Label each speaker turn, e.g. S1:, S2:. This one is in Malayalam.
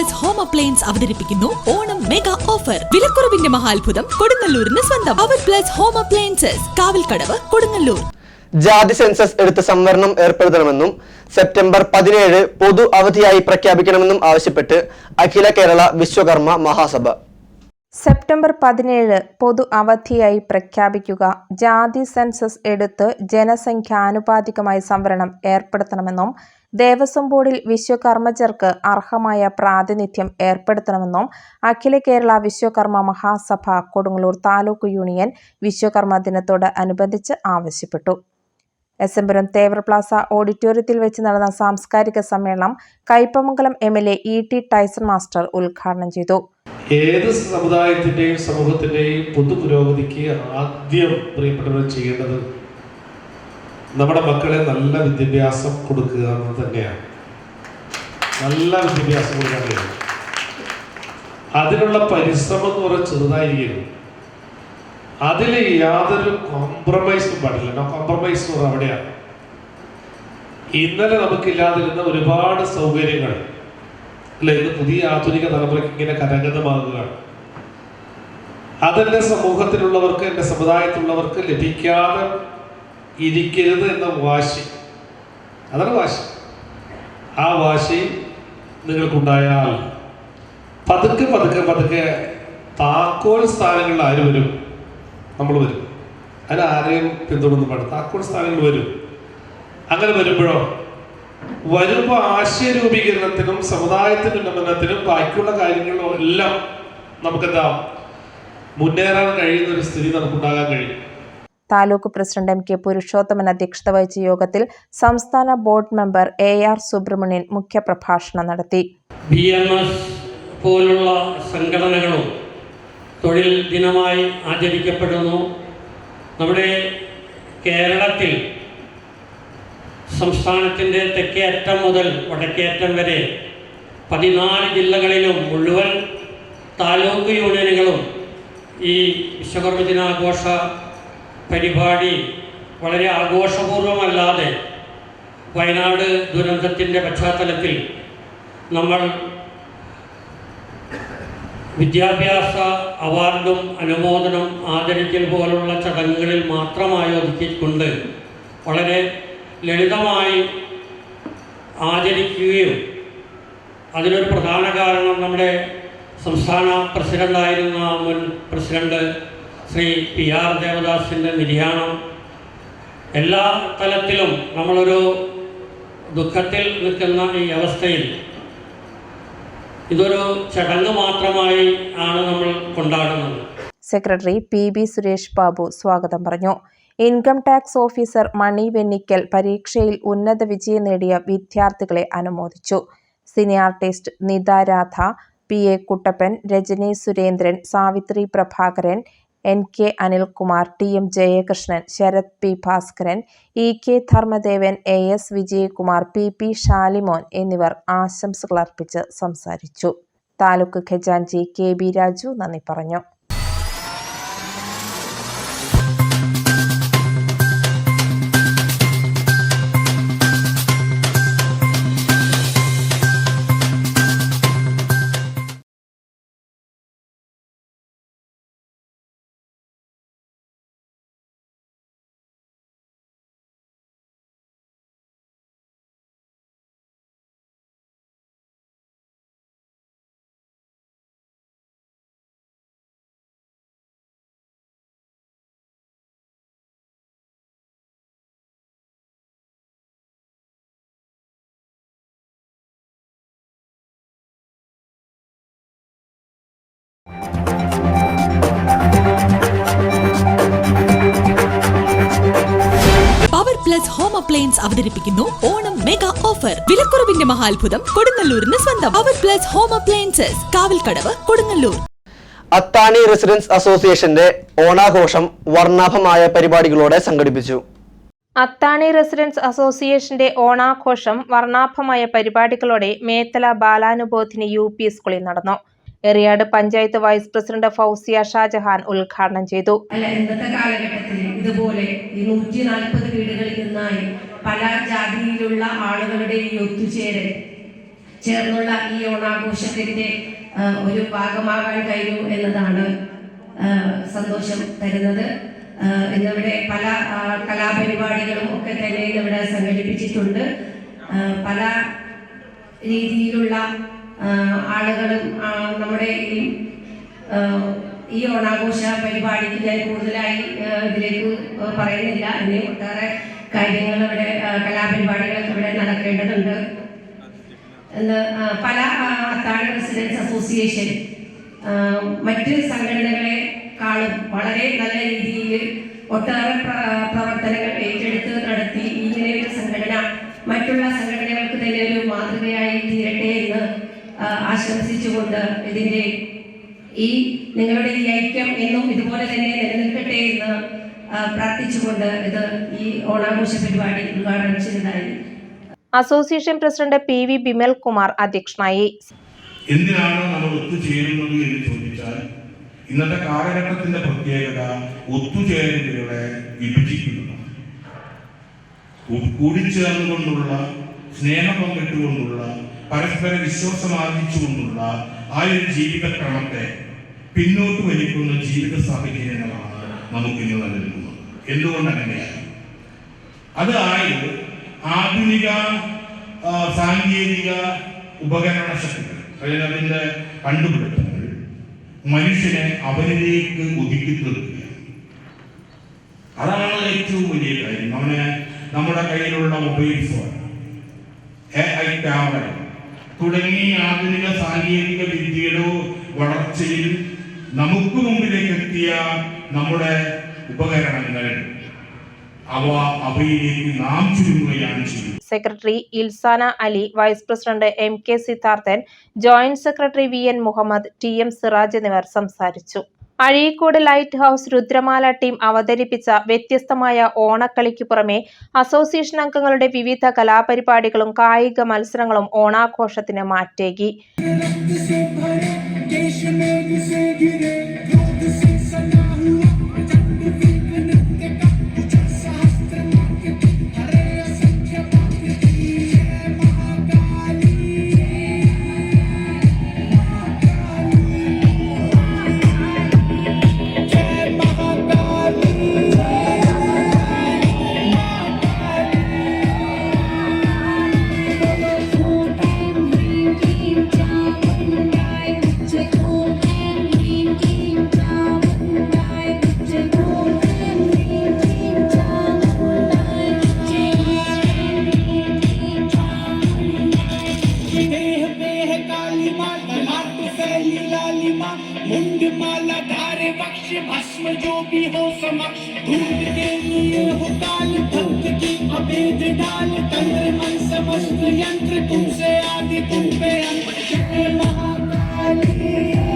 S1: പ്ലസ് ഹോം അപ്ലയൻസ് അവതരിപ്പിക്കുന്നു ഓണം മെഗാ ഓഫർ വിലക്കുറവിന്റെ മഹാത്ഭുതം കൊടുങ്ങല്ലൂരിന് സ്വന്തം. അവർ plus home appliances Kavalkadavu Kodungallur.
S2: ജാതി സെൻസസ് എടുത്ത് സംവരണം ഏർപ്പെടുത്തണമെന്നും സെപ്റ്റംബർ പതിനേഴ് പൊതു അവധിയായി പ്രഖ്യാപിക്കണമെന്നും ആവശ്യപ്പെട്ട് അഖില കേരള വിശ്വകർമ്മ മഹാസഭ.
S3: സെപ്റ്റംബർ പതിനേഴ് പൊതു അവധിയായി പ്രഖ്യാപിക്കുക ജാതി സെൻസസ് എടുത്ത് ജനസംഖ്യാനുപാതികമായി സംവരണം ഏർപ്പെടുത്തണമെന്നും ദേവസ്വം ബോർഡിൽ വിശ്വകർമ്മജർക്ക് അർഹമായ പ്രാതിനിധ്യം ഏർപ്പെടുത്തണമെന്നും അഖില കേരള വിശ്വകർമ്മ മഹാസഭ കൊടുങ്ങല്ലൂർ താലൂക്ക് യൂണിയൻ വിശ്വകർമ്മ ദിനത്തോട് അനുബന്ധിച്ച് ആവശ്യപ്പെട്ടു. എസ് തേവർപ്ലാസ തേവർ പ്ലാസ ഓഡിറ്റോറിയത്തിൽ വെച്ച് നടന്ന സാംസ്കാരിക സമ്മേളനം Kaipamangalam M L A E T Tyson master ഉദ്ഘാടനം ചെയ്തു.
S4: ഏത് സമുദായത്തിന്റെയും സമൂഹത്തിന്റെയും പൊതു പുരോഗതിക്ക് ആദ്യം പ്രിയപ്പെട്ടവർ ചെയ്യേണ്ടത് നമ്മുടെ മക്കളെ നല്ല വിദ്യാഭ്യാസം കൊടുക്കുക എന്ന് തന്നെയാണ്. നല്ല വിദ്യാഭ്യാസം കൊടുക്കാൻ കഴിയും. അതിനുള്ള പരിശ്രമം എന്ന് പറഞ്ഞാൽ ചെറുതായിരിക്കും. അതിൽ യാതൊരു കോംപ്രമൈസും പാടില്ല. നോ കോംപ്രമൈസ് എന്ന് പറഞ്ഞാൽ അവിടെയാണ്. ഇന്നലെ നമുക്കില്ലാതിരുന്ന ഒരുപാട് സൗകര്യങ്ങൾ. അല്ലെ? ഇന്ന് പുതിയ ആധുനിക തലമുറയ്ക്ക് ഇങ്ങനെ കരഗതമാകുകയാണ്. അതെന്റെ സമൂഹത്തിലുള്ളവർക്ക് എന്റെ സമുദായത്തിലുള്ളവർക്ക് ലഭിക്കാതെ ഇരിക്കരുത് എന്ന വാശി. അതാണ് വാശി. ആ വാശി നിങ്ങൾക്കുണ്ടായാൽ പതുക്കെ പതുക്കെ പതുക്കെ താക്കോൽ സ്ഥാനങ്ങളിൽ ആര് വരും? നമ്മൾ വരും. അതിൽ ആരെയും പിന്തുടർന്ന് പാടും താക്കോൽ സ്ഥാനങ്ങൾ വരും. അങ്ങനെ വരുമ്പോഴോ? വരുമ്പോൾ ആശയ രൂപീകരണത്തിനും സമുദായത്തിന്റെ ഉന്നമനത്തിനും ബാക്കിയുള്ള കാര്യങ്ങളിലും എല്ലാം നമുക്കെന്താ മുന്നേറാൻ കഴിയുന്ന ഒരു സ്ഥിതി നമുക്കുണ്ടാകാൻ കഴിയും.
S3: Taluk president M K Purushothaman അധ്യക്ഷത വഹിച്ച യോഗത്തിൽ സംസ്ഥാന board member A R Subramanian മുഖ്യപ്രഭാഷണം നടത്തി.
S5: പോലുള്ള സംഘടനകളും തൊഴിൽ ദിനമായി ആചരിക്കപ്പെടുന്നു. നമ്മുടെ കേരളത്തിൽ സംസ്ഥാനത്തിന്റെ തെക്കേ അറ്റം മുതൽ വടക്കേ അറ്റം വരെ പതിനാല് ജില്ലകളിലും മുഴുവൻ താലൂക്ക് യൂണിയനുകളും ഈ വിശ്വകർമ്മ ദിനാഘോഷ പരിപാടി വളരെ ആഘോഷപൂർവമല്ലാതെ വയനാട് ദുരന്തത്തിന്റെ പശ്ചാത്തലത്തിൽ നമ്മൾ വിദ്യാഭ്യാസ അവാർഡും അനുമോദനം ആദരിക്കൽ പോലുള്ള ചടങ്ങുകളിൽ മാത്രമായി ഒതുക്കിക്കൊണ്ട് വളരെ ലളിതമായി ആചരിക്കുകയും അതിനൊരു പ്രധാന കാരണം നമ്മുടെ സംസ്ഥാന പ്രസിഡന്റായിരുന്ന മുൻ പ്രസിഡന്റ് ശ്രീ പി ആർ ദേവദാസിന്റെ നിര്യാണം. എല്ലാ തലത്തിലും നമ്മളൊരു ദുഃഖത്തിൽ നിൽക്കുന്ന ഈ അവസ്ഥയിൽ ഇതൊരു ചടങ്ങ് മാത്രമായി ആണ് നമ്മൾ കൊണ്ടാടുന്നത്.
S3: Secretary P B Suresh Babu സ്വാഗതം പറഞ്ഞു. Income tax officer Mani Vennikkal പരീക്ഷയിൽ ഉന്നത വിജയം നേടിയ വിദ്യാർത്ഥികളെ അനുമോദിച്ചു. Cine artist Nitha Radha P A Kuttappan Rajani Surendran Savithri Prabhakaran N K Anilkumar T M Jayakrishnan Sarath P Bhaskaran E K Dharmadevan A S Vijayakumar P P Shalimon എന്നിവർ ആശംസകൾ അർപ്പിച്ച് സംസാരിച്ചു. താലൂക്ക് ഖജാൻജി കെ ബി രാജു നന്ദി പറഞ്ഞു.
S1: പവർ ഹോം അപ്ലയൻസ് അവതരിപ്പിക്കുന്നു. ഓണം മെഗാ ഓഫർ വിലക്കുറവിന്റെ മഹാത്ഭുതം കൊടുങ്ങല്ലൂരിന് സ്വന്തം. അവർ plus home appliances Kavalkadavu Kodungallur.
S2: Athani residence അസോസിയേഷന്റെ ഓണാഘോഷം വർണാഭമായ പരിപാടികളോടെ സംഘടിപ്പിച്ചു.
S3: അത്താണി റെസിഡൻസ് അസോസിയേഷന്റെ ഓണാഘോഷം വർണാഭമായ പരിപാടികളോടെ മേത്തല ബാലാനുബോധിനി യു പി സ്കൂളിൽ നടന്നു. എറിയാട് പഞ്ചായത്ത് വൈസ് പ്രസിഡന്റ് ഫൗസിയ ഷാജഹാൻ ഉദ്ഘാടനം ചെയ്തു.
S6: അല്ല ഇന്നത്തെ കാലഘട്ടത്തിൽ ഇതുപോലെ ഈ നൂറ്റി നാൽപ്പത് വീടുകളിൽ നിന്നായി പല ജാതിയിലുള്ള ആളുകളുടെ ഈ ഒത്തുചേരൽ ചേർന്നുള്ള ഈ ഓണാഘോഷത്തിന്റെ ഒരു ഭാഗമാകാൻ കഴിഞ്ഞു എന്നതാണ് സന്തോഷം തരുന്നത്. ഇന്നിവിടെ പല കലാപരിപാടികളും ഒക്കെ തന്നെ ഇന്നിവിടെ സംഘടിപ്പിച്ചിട്ടുണ്ട്. പല രീതിയിലുള്ള ആളുകളും നമ്മുടെ ഈ ഈ ഓണാഘോഷ പരിപാടിക്ക് ഞാൻ കൂടുതലായി ഇതിലേക്ക് പറയുന്നില്ല. ഇനിയും ഒട്ടേറെ കാര്യങ്ങൾ ഇവിടെ കലാപരിപാടികളൊക്കെ ഇവിടെ നടക്കേണ്ടതുണ്ട്. പല അത്താഴ റെസിഡൻസ് അസോസിയേഷൻ മറ്റ് സംഘടനകളെ സംഘടനകളെക്കാളും വളരെ നല്ല രീതിയിൽ ഒട്ടേറെ പ്ര- പ്രവർത്തനങ്ങൾ ഏറ്റെടുത്ത് നടത്തി. ഇങ്ങനെയൊരു സംഘടന മറ്റുള്ള സംഘടനകൾക്ക് തന്നെ ഒരു മാതൃകയായി തീരട്ടെ എന്ന് ആശംസിച്ചുകൊണ്ട് ഇതിന്റെ ഈ നിങ്ങളുടെ ഈ ഐക്യം എന്നും ഇതുപോലെ തന്നെ നിലനിൽക്കട്ടെ എന്ന് പ്രാർത്ഥിച്ചുകൊണ്ട് ഇത് ഈ ഓണാഘോഷ പരിപാടി ഉദ്ഘാടനം ചെയ്തതായി.
S3: Association president P V Bimal Kumar അധ്യക്ഷനായി.
S7: എന്തിനാണ് നമ്മൾ ഒത്തുചേരുന്നത് എന്ന് ചോദിച്ചാൽ ഇന്നത്തെ കാലഘട്ടത്തിന്റെ പ്രത്യേകത ഒത്തുചേരലുകളെ വിഭജിക്കുന്നതാണ്. കൂടിച്ചേർന്നുകൊണ്ടുള്ള സ്നേഹം പങ്കിട്ടുകൊണ്ടുള്ള പരസ്പര വിശ്വാസം ആർജിച്ചുകൊണ്ടുള്ള ആ ഒരു ജീവിതക്രമത്തെ പിന്നോട്ട് വലിക്കുന്ന ജീവിത സാഹചര്യങ്ങളാണ് നമുക്ക് ഇന്ന് നൽകുന്നത് എന്തുകൊണ്ട് അങ്ങനെയാണ് അതായത് ആധുനിക സാങ്കേതിക ഉപകരണ ശക്തികൾ അതായത് അതിന്റെ കണ്ടുപിടുത്തങ്ങൾ മനുഷ്യനെ അവരിലേക്ക് ഒതുക്കി തീർക്കുകയാണ് അതാണ് ഏറ്റവും വലിയ കാര്യം. അവനെ നമ്മുടെ കയ്യിലുള്ള മൊബൈൽ ഫോൺ ക്യാമറ തുടങ്ങി ആധുനിക സാങ്കേതിക വിദ്യയുടെ വളർച്ചയിൽ നമുക്ക് മുമ്പിലേക്ക് എത്തിയ നമ്മുടെ ഉപകരണങ്ങൾ അവ അവയിലേക്ക് നാം ചുരുങ്ങുകയാണ് ചെയ്യുന്നത്.
S3: Secretary Ilsana Ali vice president M K Siddharthan joint secretary V N Muhammad T M Siraj എന്നിവർ സംസാരിച്ചു. Azhikode lighthouse Rudramala team അവതരിപ്പിച്ച വ്യത്യസ്തമായ ഓണക്കളിക്ക് പുറമെ അസോസിയേഷൻ അംഗങ്ങളുടെ വിവിധ കലാപരിപാടികളും കായിക മത്സരങ്ങളും ഓണാഘോഷത്തിന് മാറ്റേകി.
S8: मुंड माला धारे वक्ष, भस्म जो भी हो समक्ष। ढूंढ के लिए हो काल, भक्त की अभेद डाल तंत्र, मन, समस्त यंत्र तुमसे आदि तुम पे अंत महाकाली।